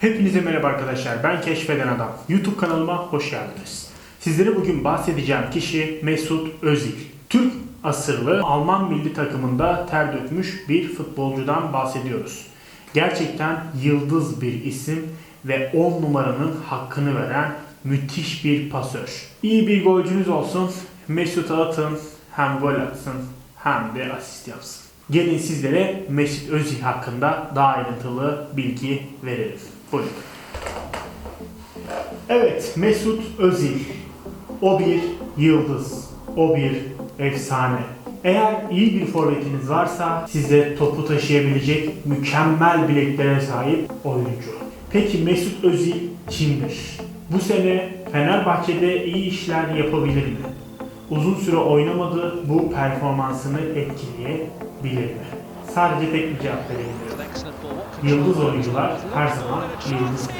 Hepinize merhaba arkadaşlar. Ben Keşfeden Adam. YouTube kanalıma hoş geldiniz. Sizlere bugün bahsedeceğim kişi Mesut Özil. Türk asırlı Alman milli takımında ter dökmüş bir futbolcudan bahsediyoruz. Gerçekten yıldız bir isim ve 10 numaranın hakkını veren müthiş bir pasör. İyi bir golcünüz olsun. Mesut'a atın. Hem gol atsın hem de asist yapsın. Gelin sizlere Mesut Özil hakkında daha ayrıntılı bilgi verelim. Evet, Mesut Özil. O bir yıldız. O bir efsane. Eğer iyi bir forvetiniz varsa size topu taşıyabilecek mükemmel bileklere sahip oyuncu. Peki Mesut Özil kimdir? Bu sene Fenerbahçe'de iyi işler yapabilir mi? Uzun süre oynamadı, bu performansını etkileyebilir mi? Sadece tek bir cevap verebilirim. Yıldız oyuncular her zaman yıldızdır.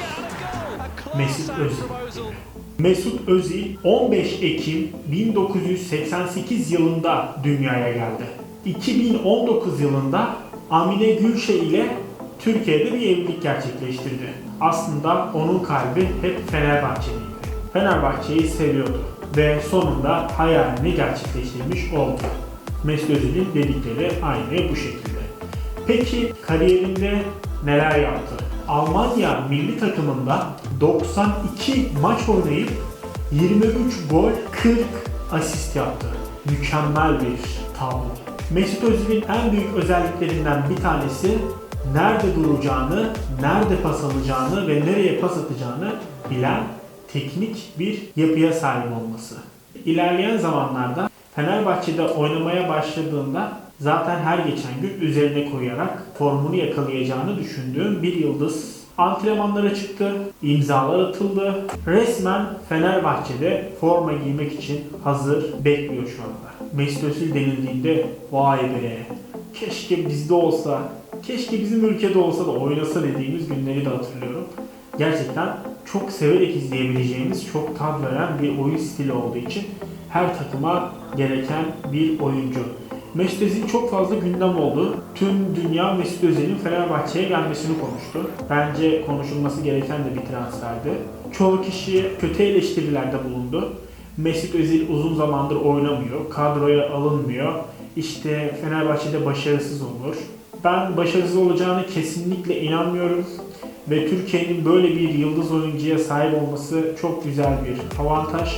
Mesut Özil. Mesut Özil 15 Ekim 1988 yılında dünyaya geldi. 2019 yılında Amine Gülşe ile Türkiye'de bir evlilik gerçekleştirdi. Aslında onun kalbi hep Fenerbahçeliydi. Fenerbahçe'yi seviyordu ve sonunda hayalini gerçekleştirmiş oldu. Mesut Özil'in dedikleri aynı bu şekilde. Peki kariyerinde neler yaptı? Almanya milli takımında 92 maç oynayıp 23 gol 40 asist yaptı. Mükemmel bir tablo. Mesut Özil'in en büyük özelliklerinden bir tanesi nerede duracağını, nerede pas alacağını ve nereye pas atacağını bilen teknik bir yapıya sahip olması. İlerleyen zamanlarda Fenerbahçe'de oynamaya başladığında zaten her geçen gün üzerine koyarak formunu yakalayacağını düşündüğüm bir yıldız. Antrenmanlara çıktı, imzalar atıldı. Resmen Fenerbahçe'de forma giymek için hazır bekliyor şu anda. Mesut Özil denildiğinde vay be keşke bizde olsa, keşke bizim ülkede olsa da oynasa dediğimiz günleri de hatırlıyorum. Gerçekten çok severek izleyebileceğimiz, çok tat veren bir oyun stili olduğu için her takıma gereken bir oyuncu. Mesut Özil çok fazla gündem oldu. Tüm dünya Mesut Özil'in Fenerbahçe'ye gelmesini konuştu. Bence konuşulması gereken de bir transferdi. Çoğu kişi kötü eleştirilerde bulundu. Mesut Özil uzun zamandır oynamıyor, kadroya alınmıyor. İşte Fenerbahçe'de başarısız olur. Ben başarısız olacağını kesinlikle inanmıyorum ve Türkiye'nin böyle bir yıldız oyuncuya sahip olması çok güzel bir avantaj.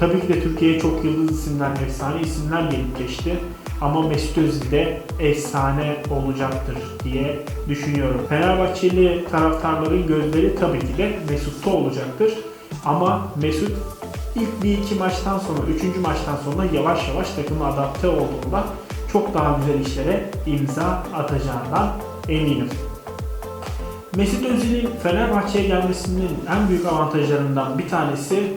Tabii ki de Türkiye'ye çok yıldız isimler, efsane isimler gelip geçti. Ama Mesut Özil de efsane olacaktır diye düşünüyorum. Fenerbahçeli taraftarların gözleri tabii ki de Mesut'ta olacaktır. Ama Mesut ilk bir iki maçtan sonra, üçüncü maçtan sonra yavaş yavaş takıma adapte olduğunda çok daha güzel işlere imza atacağından eminim. Mesut Özil'in Fenerbahçe'ye gelmesinin en büyük avantajlarından bir tanesi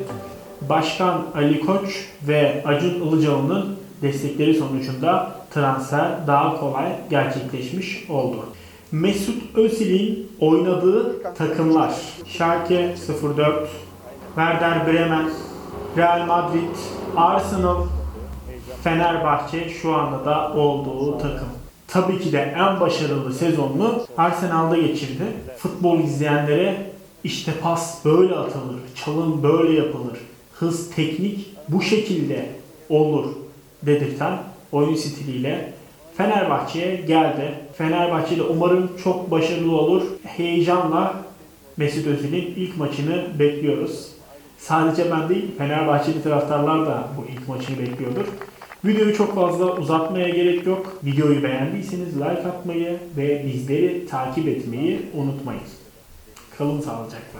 Başkan Ali Koç ve Acun Ilıcalı'nın destekleri sonucunda transfer daha kolay gerçekleşmiş oldu. Mesut Özil'in oynadığı takımlar Schalke 04, Werder Bremen, Real Madrid, Arsenal, Fenerbahçe şu anda da olduğu takım. Tabii ki de en başarılı sezonunu Arsenal'da geçirdi. Futbol izleyenlere işte pas böyle atılır, çalım böyle yapılır, hız, teknik bu şekilde olur dedirten oyun stiliyle Fenerbahçe'ye geldi. Fenerbahçe'de umarım çok başarılı olur. Heyecanla Mesut Özil'in ilk maçını bekliyoruz. Sadece ben değil, Fenerbahçeli taraftarlar da bu ilk maçını bekliyordur. Videoyu çok fazla uzatmaya gerek yok. Videoyu beğendiyseniz like atmayı ve bizleri takip etmeyi unutmayın. Kalın sağlıcakla.